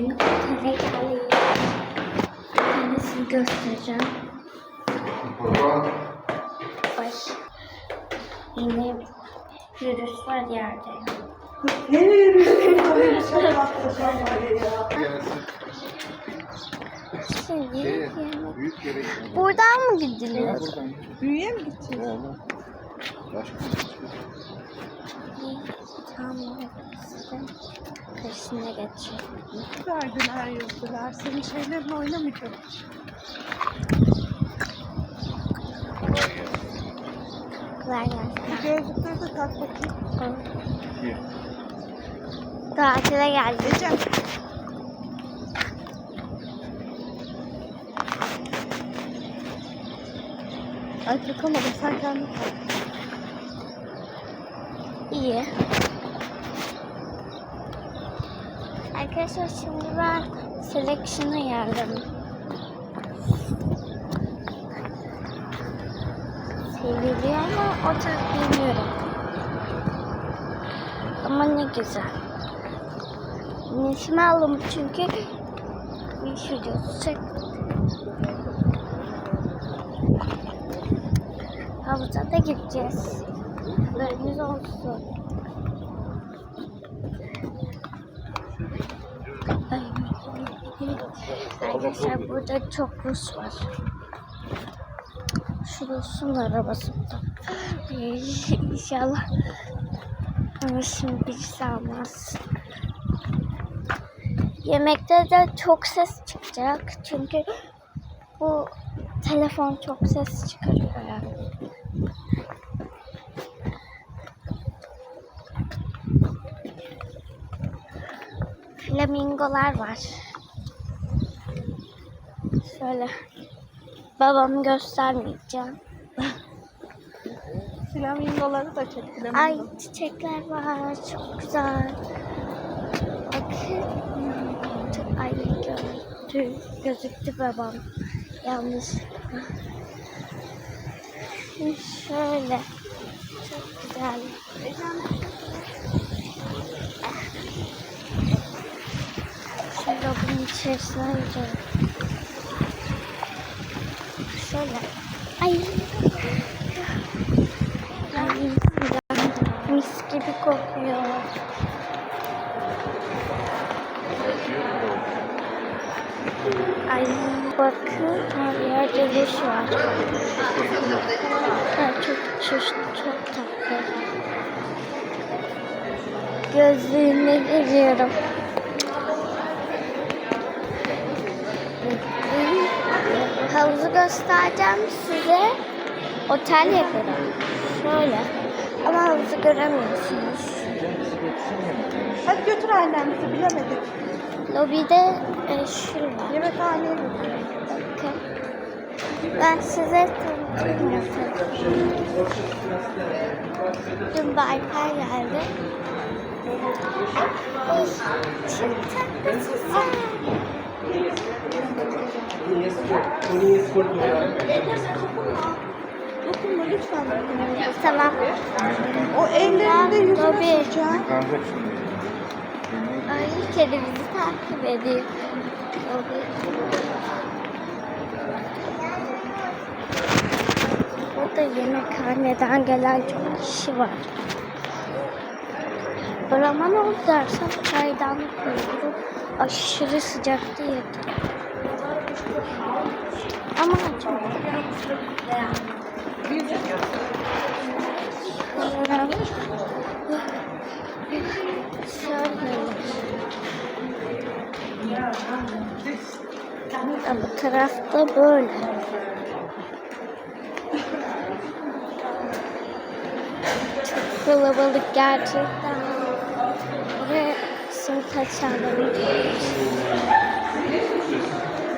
Benim tekerleğim. Kendisini göstereceğim. Baba. Ay. Yine virüs var yerde. Ya. Gelsin. Şimdi büyük yere Buradan mı? Buradan. Büyüye mi gideceğiz? Şey. Tamam. Karşısına geçeyim. Güzel günler yüzdüler. Senin şeylerin oynamayacak. Kolay gelsin. Bu gözlükleri de tak bakayım. İki. Tatile geldik. Ecem. Ay takamadım. Sen kendin tak. İyi. Arkadaşlar şimdi ben selection'a geldim. Seviliyor ama o tak bilmiyorum. Ama ne güzel. Nesimi aldım çünkü şurada çek. Havuza da gideceğiz. Haberiniz olsun. Arkadaşlar burada çok Rus var. Şu Rus'un arabasında. İnşallah. Ama şimdi birisi almaz. Yemekte de çok ses çıkacak. Çünkü bu telefon çok ses çıkarıyor. Flamingolar var. Şöyle. Babamı göstermeyeceğim. Flamingoları da çek. Flamingo. Ay çiçekler var. Çok güzel. Bakın. Ay gördü. Gözüktü babam. Yanlış. Şöyle. Çok güzel. Şurada bunun içerisine gireceğim. Şöyle. Ay. Mis gibi kokuyor. Ay bakın her yerde Rus var. Ya, çok çeşit çok tatlı. Gözlüğüne giriyorum. Havuzu göstereceğim size. Otel yapıyorum. Şöyle. Ama havuzu göremiyorsunuz. Hadi götür annemizi bilemedik. Lobide e, şurada. Yemekhaneye götür. Bakın. Ben size tanıtayım nasıl. Dün Bayper geldi. Ay, çok tatlısın sen. Dokunma lütfen. Tamam. O ellerinde yüzüne süreceksin. Yıkanacak şimdi. Ay kedi bizi takip ediyor. Lobi. Burada yemekhaneden gelen çok kişi var. Burama ne oldu dersen çaydanlık koyuyorum. Aşırı sıcaktı yedim. Ama çok bu tarafta böyle. Çok kalabalık gerçekten. Ve şimdi kaçalım.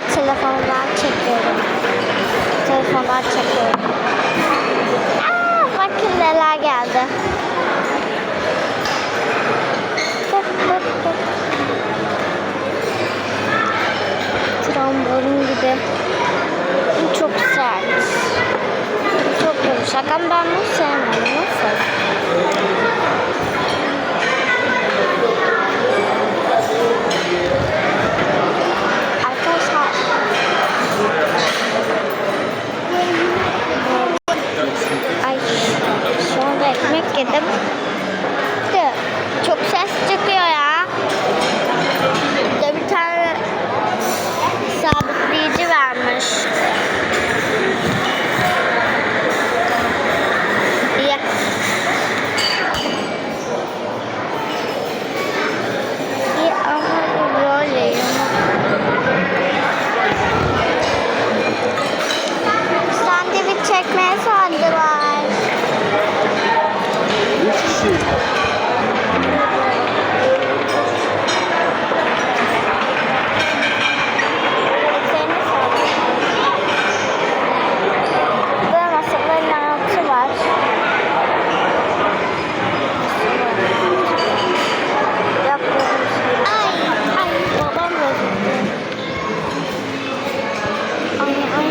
telefondan çekiyorum. Telefondan çekiyorum. Aa, bakın neler geldi. Trambolin gibi. Çok sert. Çok yumuşak ama ben bunu sevmiyorum. Nasıl? Arkadaşlar Ay şu anda ekmek yedim. De, çok ses çıkıyor ya. Bir de bir tane sabitleyici vermiş. İyi. İyi ama böyle yumuk. Sandviç çekmeye sandılar. Üç kişi. Ekmeğini sardı. Burada masaların altı var. Yapıyoruz. Ay, ay babam bozuldu. Ay, ay.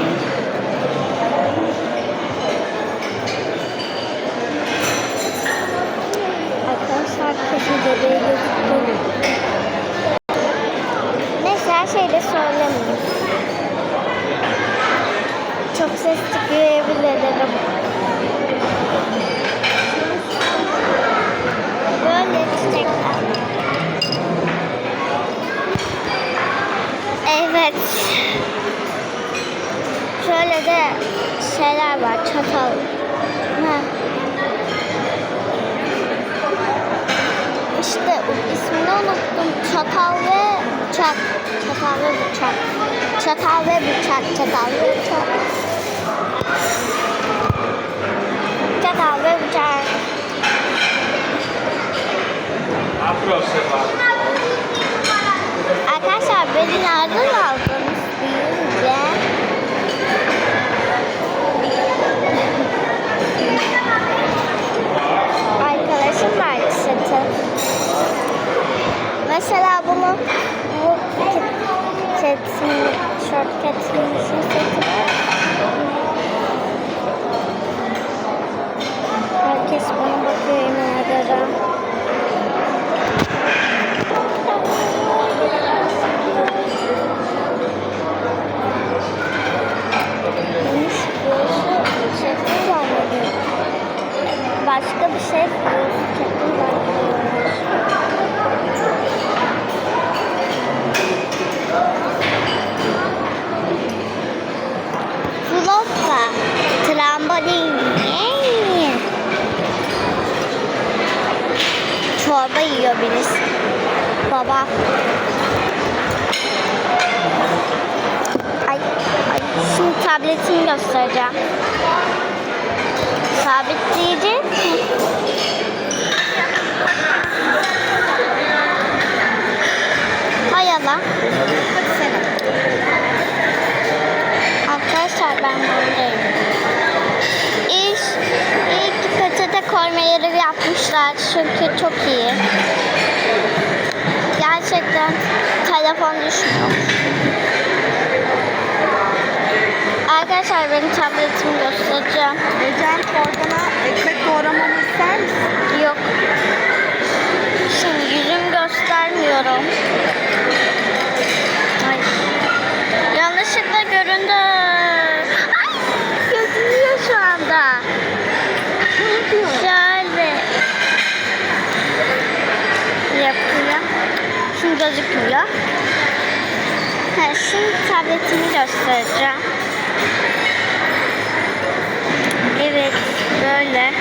Arkadaşlar kesin bebeği gözüktü. Neyse her şeyi de söylemeyeyim. Çok ses çıkıyor evde dedim. Böyle çiçekler. Evet. Şöyle de şeyler var. Çatal. Ha. İşte ismini unuttum. Çatal ve bıçak. Çatal ve bıçak. Çatal ve bıçak. Çatal ve bıçak. Çatal ve bıçak. Arkadaşlar beni nereden aldınız Mesela bunu bu ketini, short ketini seti var. Herkes bana bakıyor yemin ederim. Başka bir şey çekti yiyor birisi. Baba. Ay, ay. Şimdi tabletimi göstereceğim. Sabitleyici. Hay Allah. Arkadaşlar ben buradayım. İlk, ilk peçete koyma yeri yapmışlar çünkü çok iyi. Gerçekten telefon düşmüyor. Arkadaşlar benim tabletimi göstereceğim. Ecem Korkan'a ekmek doğramamı ister misin? Yok. Şimdi yüzüm göstermiyorum. Ay. Yanlışlıkla göründü. Ay, gözüküyor şu anda. Şöyle yapıyor. Şimdi gözüküyor. Ha, şimdi tabletimi göstereceğim. Evet, böyle.